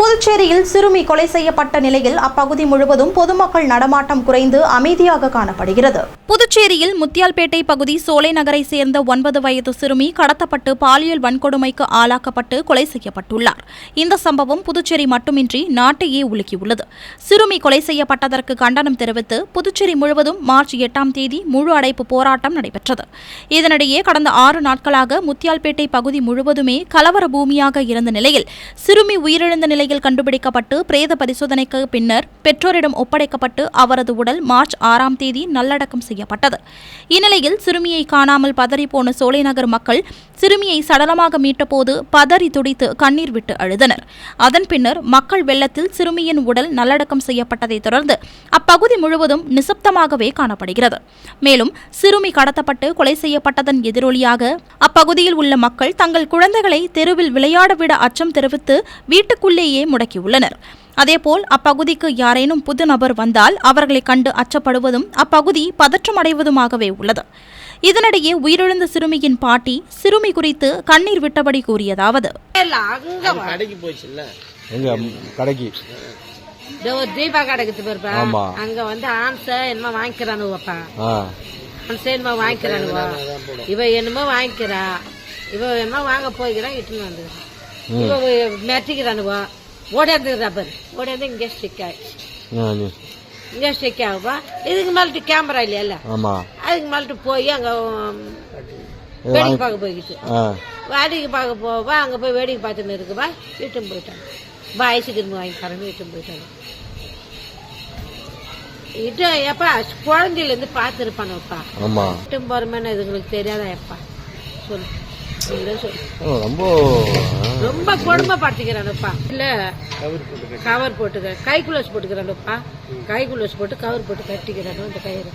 புதுச்சேரியில் சிறுமி கொலை செய்யப்பட்ட நிலையில் அப்பகுதி முழுவதும் பொதுமக்கள் நடமாட்டம் குறைந்து அமைதியாக காணப்படுகிறது. புதுச்சேரியில் முத்தியால்பேட்டை பகுதி சோலை நகரை சேர்ந்த ஒன்பது வயது சிறுமி கடத்தப்பட்டு பாலியல் வன்கொடுமைக்கு ஆளாக்கப்பட்டு கொலை செய்யப்பட்டுள்ளார். இந்த சம்பவம் புதுச்சேரி மட்டுமின்றி நாட்டையே உலுக்கியுள்ளது. சிறுமி கொலை செய்யப்பட்டதற்கு கண்டனம் தெரிவித்து புதுச்சேரி முழுவதும் மார்ச் எட்டாம் தேதி முழு அடைப்பு போராட்டம் நடைபெற்றது. இதனிடையே கடந்த ஆறு நாட்களாக முத்தியால்பேட்டை பகுதி முழுவதுமே கலவர பூமியாக இருந்த நிலையில் சிறுமி உயிரிழந்த நிலையில் கண்டுபிடிக்கப்பட்டு பிரேத பரிசோதனைக்கு பின்னர் பெற்றோரிடம் ஒப்படைக்கப்பட்டு அவரது உடல் மார்ச் ஆறாம் தேதி நல்லடக்கம் செய்யப்பட்டது. இந்நிலையில் சிறுமியை காணாமல் பதறிப்போன சோலைநகர் மக்கள் சிறுமியை சடலமாக மீட்டபோது பதறி துடித்து கண்ணீர் விட்டு அழுதனர். அதன் பின்னர் மக்கள் வெள்ளத்தில் சிறுமியின் உடல் நல்லடக்கம் செய்யப்பட்டதைத் தொடர்ந்து அப்பகுதி முழுவதும் நிசப்தமாகவே காணப்படுகிறது. மேலும் சிறுமி கடத்தப்பட்டு கொலை செய்யப்பட்டதன் எதிரொலியாக அப்பகுதியில் உள்ள மக்கள் தங்கள் குழந்தைகளை தெருவில் விளையாட விட அச்சம் தெரிவித்து வீட்டுக்குள்ளேயே முடக்கியுள்ளனர். அதேபோல் அப்பகுதிக்கு யாரேனும் புது நபர் வந்தால் அவர்களை கண்டு அச்சப்படுவதும் அப்பகுதி பதற்றமடைவதுமாகவே உள்ளது. இதனிடையே உயிரிழந்த சிறுமியின் பாட்டி சிறுமி குறித்து கண்ணீர் விட்டபடி கூறியதாவது. அங்க. கடைக்கு பாருப்பா. வந்து ஆன்ச என்னமோ வாங்கிக்கிறானுவப்பா ஆ. ஆன்ச என்னமோ வாங்கிக்கிறானுவா இவ என்னமோ வாங்கிக்கிறா. இவ என்னமோ வாங்க போய்க்கிறா இட்டுன்னு வந்துக்கிறான் இவ மெட்டிக்கிறானுவா ஓடியாந்துக்கிறா பாரு ஓடியாந்து இங்கே ஸ்டிக் ஆயிடுச்சு இங்கே ஸ்டிக் ஆகுப்பா இதுக்கு மேலிட்டு கேமரா இல்லையால ஆமா அதுக்கு மேலிட்டு போய் அங்க இது வேடிக்கை பார்க்க போய்கிட்டு வேடிக்கை பார்க்க போவா அங்க போய் வேடிக்கை பார்த்துன்னு இருக்குப்பா இட்டுன்னு போயிட்டாங்க பா ஐஸ்கிரீம் வாங்கி தரேன்னு இட்டுன்னு போயிட்டாங்க இட்டு எப்பா குழந்தையில இருந்து பார்த்துருப்பானப்பா இட்டும் போறமேன்னு இதுங்களுக்கு தெரியாதா எப்பா சொல்லு ரொம்ப ரொம்ப கொடுமைப்படுத்திக்கிறானப்பா இல்ல கவர் போட்டுக்க கை குலோஸ் போட்டுக்கிறானப்பா. கை குலோஸ் போட்டு கவர் போட்டு கட்டிக்கிறானு அந்த கயிறு.